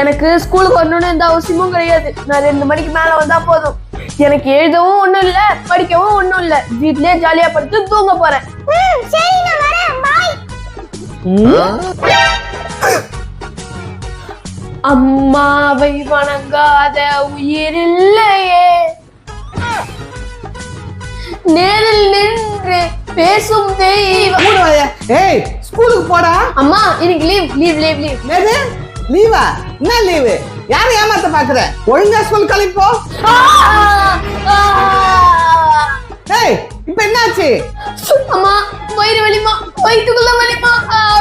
எனக்கு ஸ்கூலுக்கு வரணும்னு எந்த அவசியமும் கிடையாது. நான் ரெண்டு மணிக்கு மேல வந்தா போதும். எனக்கு எழுதவும் ஒண்ணும் இல்ல படிக்கவும் ஒண்ணும் இல்ல. வீட்லயே ஜாலியா படுத்து தூங்க போறேன். அம்மாவை வணங்காத உயிர் இல்லையே. நேரில் நின்று பேசும் தெய்வம். ஏய் ஸ்கூலுக்கு போடா. அம்மா இன்னைக்கு லீவ் லீவ் லீவ் லீவ் என்னது? லீவா என்ன லீவு யாரை ஏமாத்த பாக்குற? ஒழுங்கா ஸ்கூல் கிளம்பி போ. ஏய் இப்ப என்னாச்சு? அம்மா வயிறு வலிமா வயிற்றுக்குள்ள வலிமா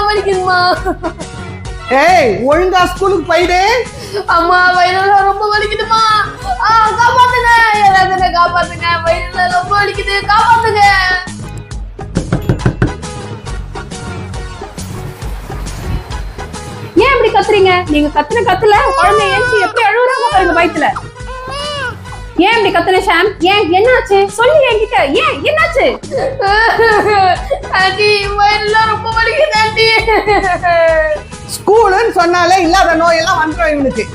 வலிக்குதுமா ஏய் ஒழுங்கா ஸ்கூலுக்கு போயிடு. அம்மா வயிறுல காப்பாத்துங்க வயிறுல ரொம்ப வலிக்குது காப்பாத்துங்க. ஏன் இப்படி கத்துறீங்க? நீங்க கத்துன கத்துல குழந்தை ஏஞ்சி எப்படி அழுகுறாங்க பாருங்க பயத்துல ஏன் இப்படி கத்துன ஷாம்? ஏன் என்னாச்சு? சொல்லு என்கிட்ட. ஏன் என்னாச்சு? ஆண்டி வயிறுல ரொம்ப வலிக்குது ஆண்டி. ஸ்கூலுன்னு சொன்னாலே இல்லாத நோயெல்லாம் வந்துடும் இவனுக்கு.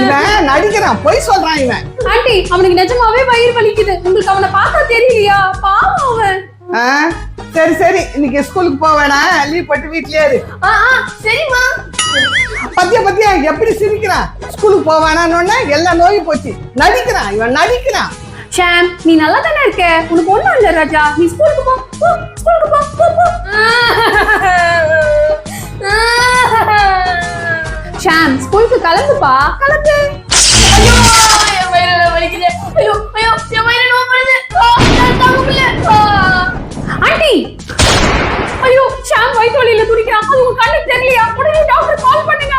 இவன் நடிக்கிறான். பொய் சொல்றான் இவன். ஆண்டி அவனுக்கு நிஜமாவே வயிறு வலிக்குது. உங்களுக்கு அவனை பார்த்தா தெரியலையா? பாவம் அவன். ஆ, சரி சரி. இன்னைக்கு ஸ்கூலுக்கு போக வேணாம். லீவ் போட்டு வீட்லயே இரு. சரிம்மா. பத்தியா பத்தியா எப்படி சிரிக்கிறான்? ஸ்கூலுக்கு போக வேணான்னு எல்லா நோயும் போச்சு. நடிக்கிறான் இவன் நடிக்கிறான். ஷாம் நீ நல்லா தானே இருக்க? உனக்கு ஒண்ணும் இல்ல ராஜா. நீ ஸ்கூலுக்கு போ. கலந்துப்பா கலந்து. ஐயோ என் வலிக்குது. ஐயோ ஐயோ என் வயிறு பண்ணுது தாங்க முடியல ஆண்டி. ஐயோ ஷாம் வயிற்று வலியில துடிக்கிறான். அது உங்க கண்ணுக்கு தெரியலையா? உடனே டாக்டர் கால் பண்ணுங்க.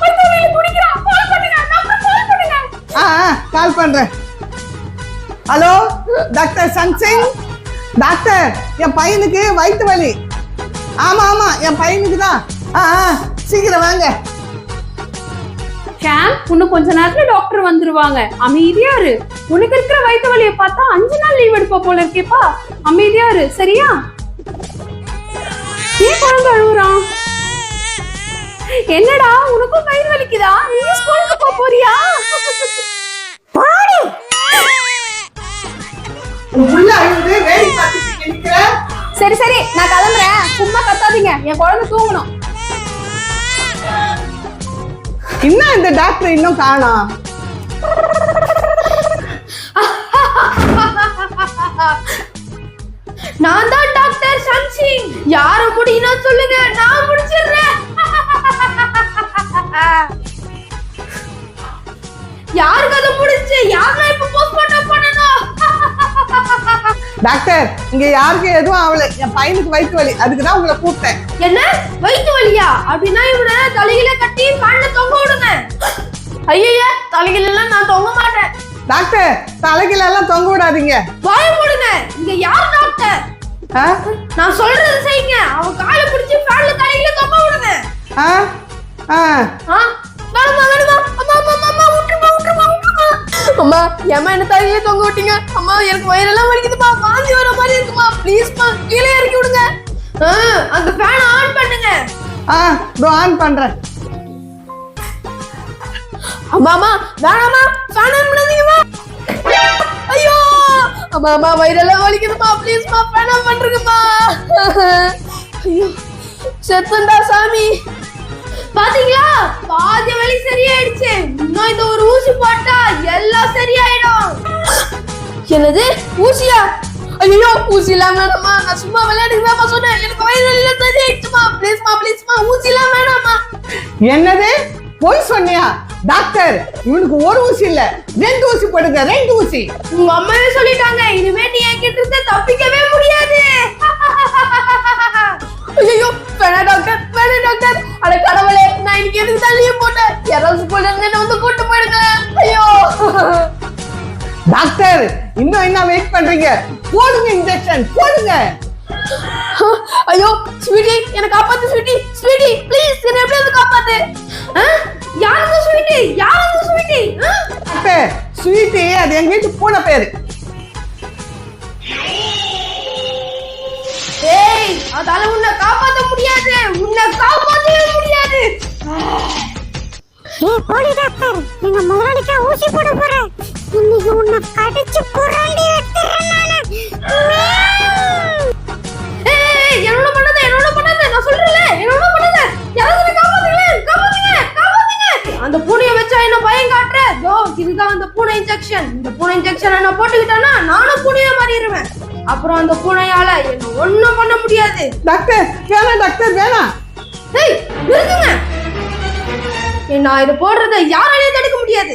வயிற்று வலியில துடிக்கிறான். கால் பண்ணுங்க டாக்டர் கால் பண்ணுங்க. ஆ ஆ, கால் பண்றேன். ஹலோ டாக்டர் சன்சிங் டாக்டர் என் பையனுக்கு வயிற்று வலி. ஆமா ஆமா என் பையனுக்கு தான். ஆ ஆ, சீக்கிரம் வாங்க. ஷாம் இன்னும் கொஞ்ச நேரத்துல டாக்டர் வந்துருவாங்க. அமைதியா இரு. உனக்கு இருக்கிற வயிற்று வலியை பார்த்தா அஞ்சு நாள் லீவ் எடுப்ப போல இருக்கேப்பா. அமைதியா இரு. சரியா? ஏன் குழந்தை அழுகுறான் என்னடா உனக்கும் வயிறு வலிக்குதா? நீ ஸ்கூலுக்கு போக போறியா? சரி சரி நான் கிளம்புறேன். சும்மா கத்தாதீங்க. என் குழந்தை தூங்கணும். இன்னும் இந்த டாக்டர் இன்னும் காணோம் நான் தான் டாக்டர் சன்சிங் யார முடியும்னா சொல்லுங்க. நான் முடிச்சிடுறேன். டாக்டர் இங்க யாருக்கும் எதுவும் ஆகல என் பையனுக்கு வயிற்று வலி. அதுக்கு தான் உங்களை கூப்பிட்டேன். என்ன? வயிற்று வலியா? அப்படின்னா இவனை தலையில கட்டி ஃபேன்ல தொங்க விடுங்க. ஐயய்ய தலையில எல்லாம் நான் தொங்க மாட்டேன். டாக்டர் தலைகில எல்லாம் தொங்க விடாதீங்க. வாய போடுங்க இங்க யார் டாக்டர்? நான் சொல்றது செய்யுங்க. அவன் காலை பிடிச்சி ஃபேன்ல தலையில தொங்க விடுங்க. ஆ? ஆ. ஆ? வேணுமா அம்மா. அம்மா ஏமா என்ன தலையில தொங்க விட்டீங்க. அம்மா எனக்கு வயிறெல்லாம் வலிக்குதுமா வாந்தி வர மாதிரி இருக்குமா ப்ளீஸ்மா கீழே இறக்கி விடுங்க. ஆ, அந்த ஃபேன் ஆன் பண்ணுங்க. ஆ இதோ ஆன் பண்றேன். அம்மா அம்மா வேணாமா ஃபேன் ஆன் பண்ணாதீங்கம்மா ஐயோ! அம்மா அம்மா வயிறெல்லாம் வலிக்குதுமா ப்ளீஸ்மா ஃபேன் ஆன் பண்ணுங்கம்மா ஐயோ செத்துண்டா சாமி. பாத்தீங்களா? பாதி வலி சரியாயிடுச்சு. இன்னும் இந்த ஒரு ஊசி போட்டா எல்லாம் சரியாயிடும். என்னது? ஊசியா? ஐயோ ஊசி எல்லாம் வேணாமா? நான் சும்மா விளையாடுக்கு சொன்னேன். எனக்கு வயிறு வலியில சரியாயிடுச்சுமா ப்ளீஸ்மா ப்ளீஸ்மா ஊசி எல்லாம் வேணாமா? என்னது? பொய் சொன்னியா? டாக்டர் இவனுக்கு ஒரு ஊசி இல்ல. ரெண்டு ஊசி போடுங்க ரெண்டு ஊசி. உங்க அம்மாவே சொல்லிட்டாங்க. இனிமே நீ என்கிட்ட இருந்து தப்பிக்கவே முடியாது. ஐயோ வேணா டாக்டர் வேணா டாக்டர். அட கடவுளே நான் இன்னைக்கு எதுக்கு லீவ் போட்டேன்? யாராவது ஸ்கூல்ல இருந்து என்ன வந்து கூட்டு போயிடுங்க. ஐயோ. டாக்டர் இன்னும் என்ன வெயிட் பண்றீங்க? போடுங்க இன்ஜெக்ஷன் போடுங்க. ஐயோ ஸ்வீட்டி என்ன காப்பாத்து ஸ்வீட்டி ஸ்வீட்டி ப்ளீஸ் என்ன எப்படியாவது காப்பாத்து? ஆ? ஸ்வீட்டி யார் ஸ்வீட்டி ஸ்வீட்டி அது எங்க வீட்டு பூனை பேரு. அதால உன்னை காப்பாத்த முடியாது. உன்னை காப்பாத்தவே முடியாது. ஏய் போலி டாக்டர் நீங்க முதலாளிக்கா ஊசி போட போறேன் இன்னைக்கு உன்னை கடிச்சு புரண்டி எடுத்துறேன் நானு. ஏய் என்னோட பண்ணாத என்னோட பண்ணாத நான் சொல்றேன்ல என்னோட பண்ணாத. யாராவது என்னை காப்பாத்துங்களேன் காப்பாத்துங்க காப்பாத்துங்க. அந்த பூனையை வச்சா என்ன பயம் காட்டுற? தோ இதுதான் அந்த பூனை இன்ஜெக்ஷன் இந்த பூனை இன்ஜெக்ஷனை நான் போட்டுக்கிட்டேன்னா நானும் பூனையா மாறிடுவேன். அப்புறம் அந்த பூனையால என்ன ஒண்ணும் பண்ண முடியாது. டாக்டர் வேணாம் டாக்டர் வேணாம். ஏய் நிறுத்துங்க. நான் இதை போடுறத யாராலையும் தடுக்க முடியாது.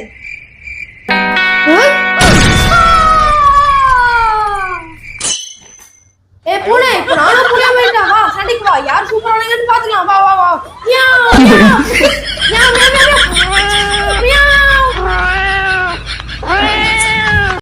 ஏய் பூனை இப்ப நானும் பூனை வேண்டாம் வா சண்டைக்கு வா. யார் சூப்பரானங்கன்னு பாத்துக்கலாம் வா வா வா. யா, யா.